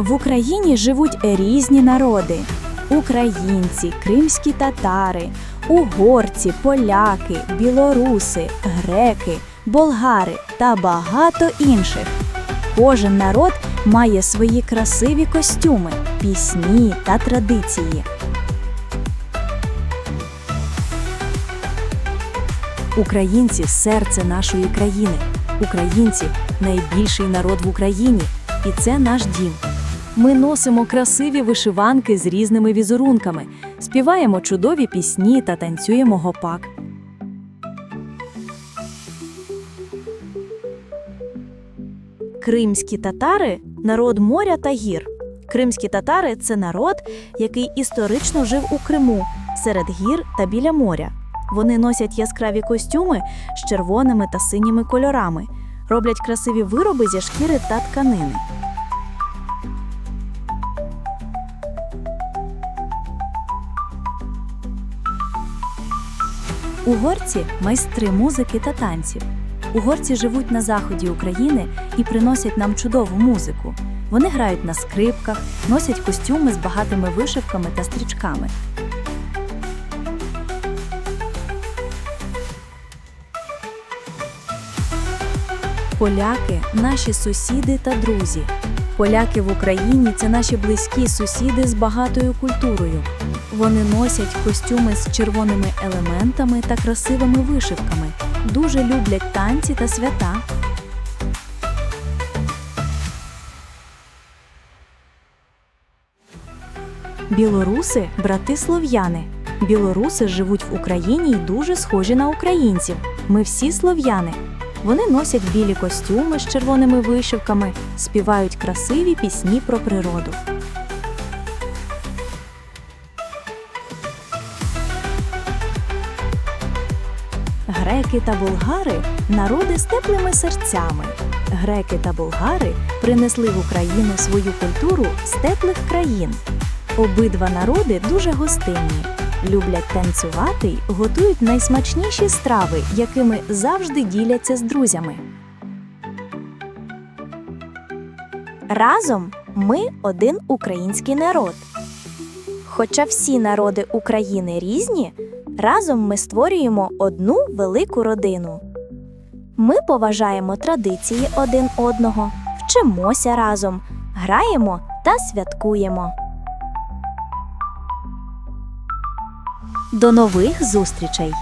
В Україні живуть різні народи: українці, кримські татари, угорці, поляки, білоруси, греки, болгари та багато інших. Кожен народ має свої красиві костюми, пісні та традиції. Українці серце нашої країни. Українці найбільший народ в Україні, і це наш дім. Ми носимо красиві вишиванки з різними візерунками, співаємо чудові пісні та танцюємо гопак. Кримські татари народ моря та гір. Кримські татари це народ, який історично жив у Криму, серед гір та біля моря. Вони носять яскраві костюми з червоними та синіми кольорами, роблять красиві вироби зі шкіри та тканини. Угорці майстри музики та танців. Угорці живуть на заході України і приносять нам чудову музику. Вони грають на скрипках, носять костюми з багатими вишивками та стрічками. Поляки наші сусіди та друзі. Поляки в Україні це наші близькі сусіди з багатою культурою. Вони носять костюми з червоними елементами та красивими вишивками. Дуже люблять танці та свята. Білоруси брати слов'яни. Білоруси живуть в Україні й дуже схожі на українців. Ми всі слов'яни. Вони носять білі костюми з червоними вишивками, співають красиві пісні про природу. Греки та болгари народи з теплими серцями. Греки та болгари принесли в Україну свою культуру з теплих країн. Обидва народи дуже гостинні, люблять танцювати й готують найсмачніші страви, якими завжди діляться з друзями. Разом ми один український народ. Хоча всі народи України різні, разом ми створюємо одну велику родину. Ми поважаємо традиції один одного, вчимося разом, граємо та святкуємо. До нових зустрічей!